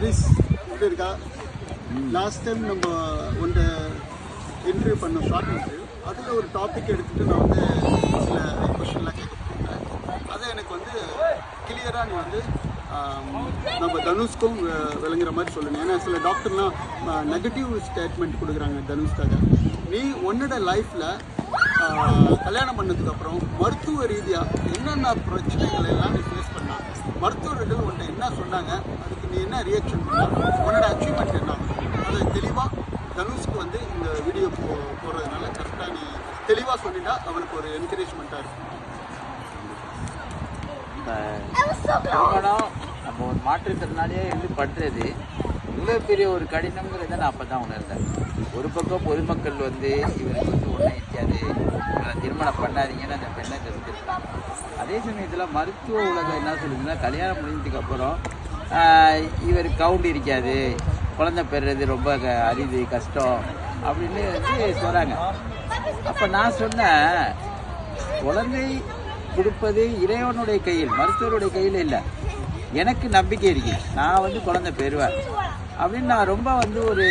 Chris எப்படி இருக்கா last time நம்ம ஒன்று இன்டர்வியூ பண்ண ஷார்ட் இன்டர்வியூ அதில் ஒரு டாபிக் எடுத்துகிட்டு நான் வந்து சில கொஷின்லாம் கேட்க அதை எனக்கு வந்து கிளியராக நீ வந்து நம்ம தனுஷ்க்கும் விளங்குற மாதிரி சொல்லணும். ஏன்னா சில டாக்டர்லாம் நெகட்டிவ் ஸ்டேட்மெண்ட் கொடுக்குறாங்க தனுஷ்காக. நீ உன்னோட லைஃப்பில் கல்யாணம் பண்ணதுக்கப்புறம் மருத்துவ ரீதியாக என்னென்ன பிரச்சனைகள் எல்லாம் நீ ஃபேஸ் பண்ண மருத்துவர்கள் உன்னை என்ன சொன்னாங்க? அதுக்கு நீ என்ன ரியாக்ஷன் பண்ணா? உன்னோட அச்சீவ்மெண்ட் என்ன? அதை தெளிவாக தனுஷ்க்கு வந்து இந்த வீடியோ போ போடுறதுனால கரெக்டாக நீ தெளிவாக சொல்லிட்டா அவனுக்கு ஒரு என்கரேஜ்மெண்ட்டாக இருக்கும். நம்ம ஒரு மாற்றுத்திறனாளியே இருந்து பண்ணுறது இவ்வளோ பெரிய ஒரு கடினங்கிறத நான் அப்போ தான் உணர்ந்தேன். ஒரு பக்கம் பொதுமக்கள் வந்து இவருக்கு ஒன்றும் இருக்காது திருமணம் பண்ணாதீங்கன்னு அந்த பெண்ணை தெரிஞ்சிருக்காங்க அதே சமயத்தில் மருத்துவ உலகம் என்ன சொல்லுதுன்னா கல்யாணம் முடிஞ்சதுக்கப்புறம் இவர் கவுண்ட் இருக்காது குழந்தை பெறுறது ரொம்ப க- அரிது கஷ்டம் அப்படின்னு வந்து சொல்கிறாங்க அப்போ நான் சொன்னேன் குழந்தை கொடுப்பது இறைவனுடைய கையில் மருத்துவருடைய கையில் இல்லை. எனக்கு நம்பிக்கை இருக்கு. நான் வந்து குழந்தை பெறுவேன். அப்படின்னு நான் ரொம்ப வந்து ஒரு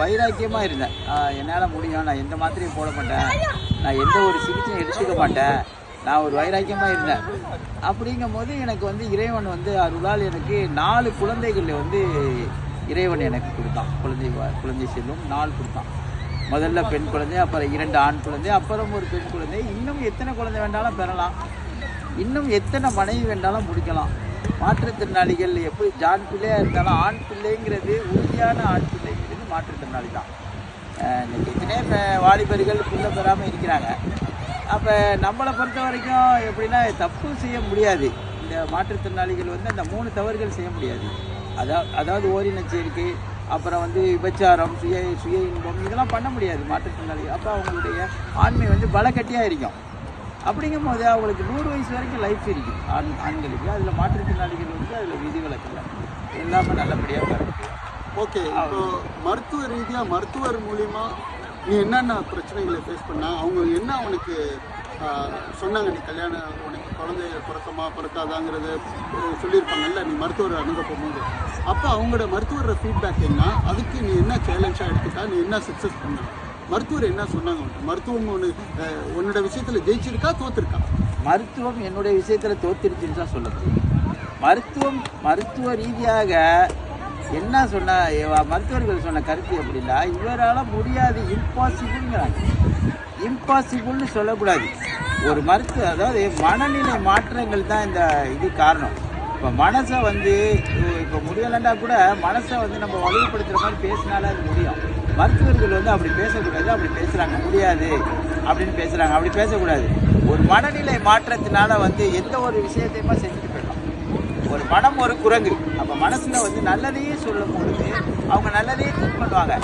வைராக்கியமாக இருந்தேன். என்னால் முடியும். நான் எந்த மாத்திரையும் போட மாட்டேன். நான் எந்த ஒரு சிகிச்சையும் எடுத்துக்க மாட்டேன். நான் ஒரு வைராக்கியமாக இருந்தேன். அப்படிங்கும்போது எனக்கு வந்து இறைவன் வந்து அருளால் எனக்கு நாலு குழந்தைகள் வந்து இறைவன் எனக்கு கொடுத்தான். குழந்தை குழந்தை செல்வம் நாலு கொடுத்தான். முதல்ல பெண் குழந்தை அப்புறம் இரண்டு ஆண் குழந்தை அப்புறம் ஒரு பெண் குழந்தை. இன்னும் எத்தனை குழந்தை வேண்டாலும் பெறலாம். இன்னும் எத்தனை மனைவி வேண்டாலும் முடிக்கலாம். மாற்றுத்திறனாளிகள் எப்படி ஜான் பிள்ளையாக இருந்தாலும் ஆண் பிள்ளைங்கிறது உறுதியான ஆண் பிள்ளைங்கிறது மாற்றுத்திறனாளி தான். இன்றைக்கி இப்போ எத்தனையோ வாலிபர்கள் புள்ள பெறாமல் இருக்கிறாங்க. அப்போ நம்மளை பொறுத்த வரைக்கும் எப்படின்னா தப்பு செய்ய முடியாது. இந்த மாற்றுத்திறனாளிகள் வந்து அந்த மூணு தவறுகள் செய்ய முடியாது. அதாவது அதாவது ஓரின சேர்க்கை அப்புறம் வந்து விபச்சாரம் சுய சுய இன்பம் இதெல்லாம் பண்ண முடியாது மாற்றுத்திறனாளிகள். அப்போ அவங்களுடைய ஆண்மை வந்து பலக்கட்டியாக இருக்கும். அப்படிங்கும்போது அவங்களுக்கு நூறு வயசு வரைக்கும் லைஃப் இருக்குது ஆண் ஆண்களுக்கு. அதில் மாற்றுத்திறனாளிகள் வந்து அதில் விதிவிலக்கில்லை எல்லாமே நல்லபடியாக இருக்கு ஓகே இப்போ மருத்துவ ரீதியாக மருத்துவர் மூலிமா நீ என்னென்ன பிரச்சனைகளை ஃபேஸ் பண்ணா அவங்க என்ன ஆஹ், சொன்னாங்க நீ கல்யாணம் உனக்கு குழந்தை பிறக்கமா பிறக்காதாங்கிறது சொல்லியிருப்பாங்கல்ல நீ மருத்துவர் அணுக போகும்போது. அப்போ அவங்களோட மருத்துவரோட ஃபீட்பேக் என்ன? அதுக்கு நீ என்ன சேலஞ்சாக எடுத்துட்டா நீ என்ன சக்ஸஸ் பண்ண? மருத்துவர் என்ன சொன்னாங்க மருத்துவம் ஒன்று உன்னோட விஷயத்தில் ஜெயிச்சிருக்கா தோத்துருக்கா? மருத்துவம் என்னுடைய விஷயத்தில் தோத்துருச்சுன்னு தான் சொல்ல முடியும். மருத்துவம் மருத்துவ ரீதியாக என்ன சொன்ன மருத்துவர்கள் சொன்ன கருத்து எப்படின்னா இவரால் முடியாது இம்பாசிபிள்ங்கிறாங்க இம்பாசிபிள்னு சொல்லக்கூடாது. ஒரு மருத்துவ அதாவது மனநிலை மாற்றங்கள் தான் இந்த இது காரணம். இப்போ மனசை வந்து இப்போ முடியலைன்னா கூட மனசை வந்து நம்ம வலுப்படுத்துகிற மாதிரி பேசினாலே அது முடியும். மருத்துவர்கள் வந்து அப்படி பேசக்கூடாது அப்படி பேசுகிறாங்க முடியாது. அப்படின்னு பேசுகிறாங்க அப்படி பேசக்கூடாது. ஒரு மனநிலை மாற்றத்தினால வந்து எந்த ஒரு விஷயத்தையுமே செஞ்சுட்டு போயிடலாம். ஒரு மனம் ஒரு குரங்கு. அப்போ மனசில் வந்து நல்லதையே சொல்லும் பொழுது அவங்க நல்லதையே திங்க் பண்ணுவாங்க.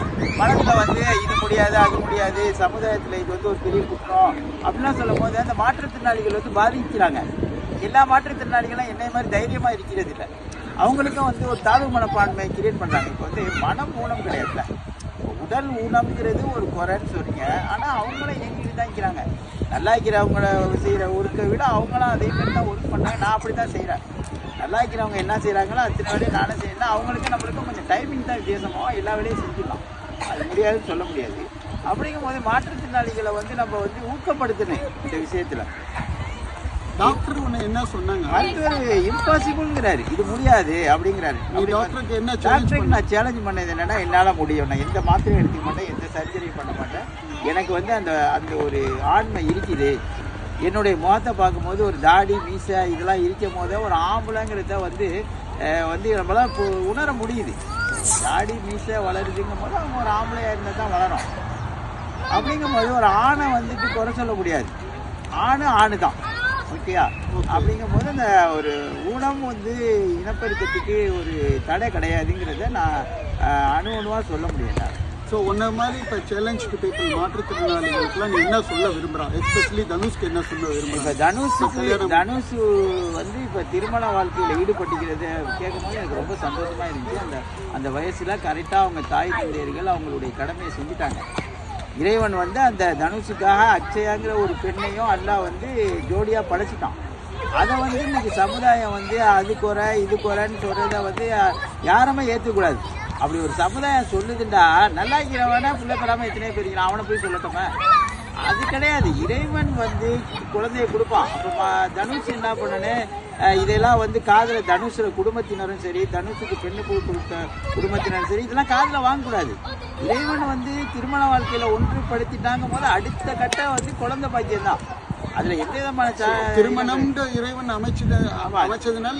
மனசில் வந்து இது முடியாது அது முடியாது சமுதாயத்தில் இது வந்து ஒரு பெரிய குற்றம் அப்படிலாம் சொல்லும் போது அந்த மாற்றுத்திறனாளிகள் வந்து பாதிக்கிறாங்க. எல்லா மாற்றுத்திறனாளிகளும் என்னை மாதிரி தைரியமாக இருக்கிறது இல்லை. அவங்களுக்கும் வந்து ஒரு தாழ்வு மனப்பான்மை கிரியேட் பண்ணுறாங்க இப்போ வந்து மனம் மூலம் கிடையாதுல்ல. உடல் உணவுங்கிறது ஒரு குறைன்னு சொல்றீங்க. ஆனால் அவங்களும் எங்கிட்டு தான் இருக்கிறாங்க. நல்லா இருக்கிறவங்கள செய்கிற ஒர்க்கை விட அவங்களும் அதே மாதிரி தான் ஒர்க் பண்ணாங்க நான் அப்படி தான் செய்கிறேன் நல்லா இருக்கிறவங்க என்ன செய்கிறாங்களோ அத்தனை வேலையும் நானும் செய்யணும் அவங்களுக்கு நம்மளுக்கும் கொஞ்சம் டைமிங் தான் வித்தியாசமாக எல்லா வேலையும் செஞ்சிடலாம். அது முடியாதுன்னு சொல்ல முடியாது. அப்படிங்கும் போது மாற்றுத்திறனாளிகளை வந்து நம்ம வந்து ஊக்கப்படுத்தணும் இந்த விஷயத்தில். டாக்டர் உன்னை என்ன சொன்னாங்க? மருத்துவர் இம்பாசிபிள்ங்கிறாரு இது முடியாது அப்படிங்கிறாரு. டாக்டருக்கு என்ன டாக்டருக்கு நான் சேலஞ்ச் பண்ணது என்னன்னா என்னால் முடியும். நான் எந்த மாத்திரையும் எடுத்துக்க மாட்டேன் எந்த சர்ஜரியும் பண்ண மாட்டேன். எனக்கு வந்து அந்த அந்த ஒரு ஆண்மை இருக்குது. என்னுடைய முகத்தை பார்க்கும்போது ஒரு தாடி மீசை இதெல்லாம் இருக்கும் போதே ஒரு ஆம்பளைங்கிறத வந்து வந்து நம்மளால் இப்போ உணர முடியுது. தாடி மீசை வளருதுங்கும் போது அவங்க ஒரு ஆம்பளையாக இருந்தால் தான் வளரும். அப்படிங்கும் போது ஒரு ஆணை வந்துட்டு குறை சொல்ல முடியாது. ஆணு ஆணு தான் ஓகேயா அப்படிங்கும் போது அந்த ஒரு ஊனம் வந்து இனப்பெருக்கத்துக்கு ஒரு தடை கிடையாதுங்கிறத நான் அணு அணுவாக சொல்ல முடியும். நான் ஸோ உன்ன மாதிரி இப்போ சேலஞ்சுக்கு பீப்புள் மாற்றுத்திறனாளிகளுக்குலாம் நீ என்ன சொல்ல விரும்புகிறான் எஸ்பெஷலி தனுஷ்க்கு என்ன சொல்ல இப்போ விரும்புகிறான் தனுஷுக்கு தனுஷு வந்து இப்போ திருமண வாழ்க்கையில் ஈடுபட்டுக்கிறது கேட்கும்போது எனக்கு ரொம்ப சந்தோஷமா இருந்துச்சு. அந்த அந்த வயசுல கரெக்டாக அவங்க தாய் தந்தையர்கள் அவங்களுடைய கடமையை செஞ்சுட்டாங்க. இறைவன் வந்து அந்த தனுஷுக்காக அக்ஷயாங்கிற ஒரு பெண்ணையும் அல்லாஹ் வந்து ஜோடியாக படைச்சிட்டான். அதை வந்து இன்னைக்கு சமுதாயம் வந்து அது குறை இது குறைன்னு சொல்கிறத வந்து யாருமே ஏற்றுக்கூடாது அப்படி ஒரு சமுதாயம் சொல்லுதுண்டா நல்லா இருக்கிறவனே பிள்ளை எத்தனையோ எத்தனை பேர் அவனை போய் சொல்லட்டோமே? அது கிடையாது. இறைவன் வந்து குழந்தைய கொடுப்பான். அப்போ தனுஷ் என்ன பண்ணனே இதெல்லாம் வந்து காதில் தனுஷோட குடும்பத்தினரும் சரி தனுஷுக்கு பெண்ணு புழு கொடுத்த குடும்பத்தினரும் சரி இதெல்லாம் காதில் வாங்கக்கூடாது. இறைவன் வந்து திருமண வாழ்க்கையில ஒன்றுபடுத்திட்டாங்க. போது அடுத்த கட்டம் வந்து குழந்தை பாக்கியம் தான் அதுல எந்த விதமான திருமணம்ன்ற இறைவன் அமைச்சது அமைச்சதுனால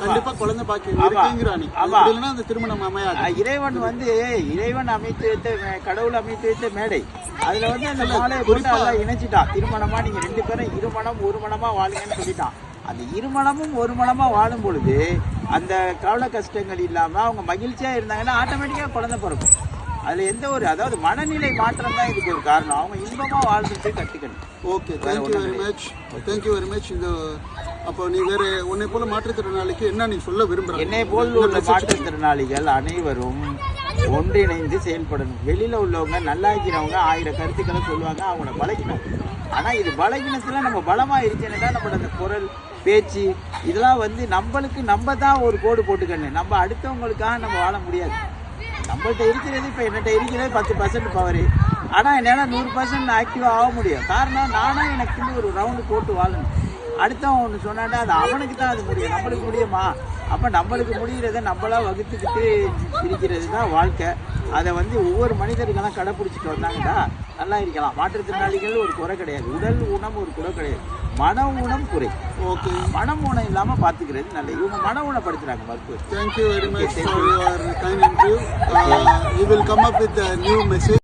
கண்டிப்பா குழந்தை பாக்கியம் இருக்குங்கிறா நீ ஆமா. அப்படி இல்லைன்னா அந்த திருமணம் அமையாது. இறைவன் வந்து இறைவன் அமைத்து வைத்த கடவுள் அமைத்து வைத்த மேடை. அதுல வந்து அந்த மாலையை அதெல்லாம் இணைச்சிட்டான். திருமணமா நீங்க ரெண்டு பேரும் இருமணம் ஒரு மணமா வாழுங்கன்னு சொல்லிட்டான். அந்த இருமணமும் ஒரு மணமா வாழும் பொழுது அந்த கவலை கஷ்டங்கள் இல்லாம அவங்க மகிழ்ச்சியா இருந்தாங்கன்னா ஆட்டோமேட்டிக்கா குழந்தை பிறக்கும். அதுல எந்த ஒரு அதாவது மனநிலை மாற்றம் தான் இதுக்கு ஒரு காரணம். அவங்க இன்பமா வாழ்ந்துட்டு கத்துக்கணும். Okay thank you very much thank you very much இந்த அப்போ நீ வேற உன்னை போல மாற்றுத்திறனாளிக்கு என்ன நீ சொல்ல விரும்புற? என்னை போல் உள்ள மாற்றுத்திறனாளிகள் அனைவரும் ஒன்றிணைந்து செயல்படணும். வெளியில உள்ளவங்க நல்லா இருக்கிறவங்க ஆயிரம் கருத்துக்களை சொல்லுவாங்க அவங்கள பழகினோம் ஆனா இது பலகீனத்துல நம்ம பலமா இருக்கேன்னா நம்மளோட அந்த குரல் பேச்சு இதெல்லாம் வந்து நம்மளுக்கு நம்ம தான் ஒரு கோடு போட்டுக்கணும். நம்ம அடுத்தவங்களுக்காக நம்ம வாழ முடியாது. நம்மள்கிட்ட இருக்கிறது இப்போ என்கிட்ட இருக்கிறது பத்து பர்சன்ட் பவர் ஆனால் என்னால் நூறு பர்சன்ட் ஆக்டிவாக ஆக முடியும். காரணம் நானும் எனக்கு ஒரு ரவுண்டு போட்டு வாழணும். அடுத்தவன் ஒன்று சொன்னாண்டா அது அவனுக்கு தான் அது முடியும். நம்மளுக்கு முடியுமா? அப்போ நம்மளுக்கு முடிகிறத நம்மளா வகுத்துக்கிட்டு இருக்கிறது தான் வாழ்க்கை. அதை வந்து ஒவ்வொரு மனிதர்களெல்லாம் கடைப்பிடிச்சிட்டு வந்தாங்கடா நல்லா இருக்கலாம். மாற்றுத்திறனாளிகள் ஒரு குறை கிடையாது. உடல் உணவு ஒரு குறை கிடையாது. மன ஊனம் குறை. ஓகே. மனம் ஊனம் இல்லாமல் பார்த்துக்கிறது நல்லது. இவங்க மன ஊனப்படுத்துறாங்க மருத்துவர் thank you very much you will come up with new message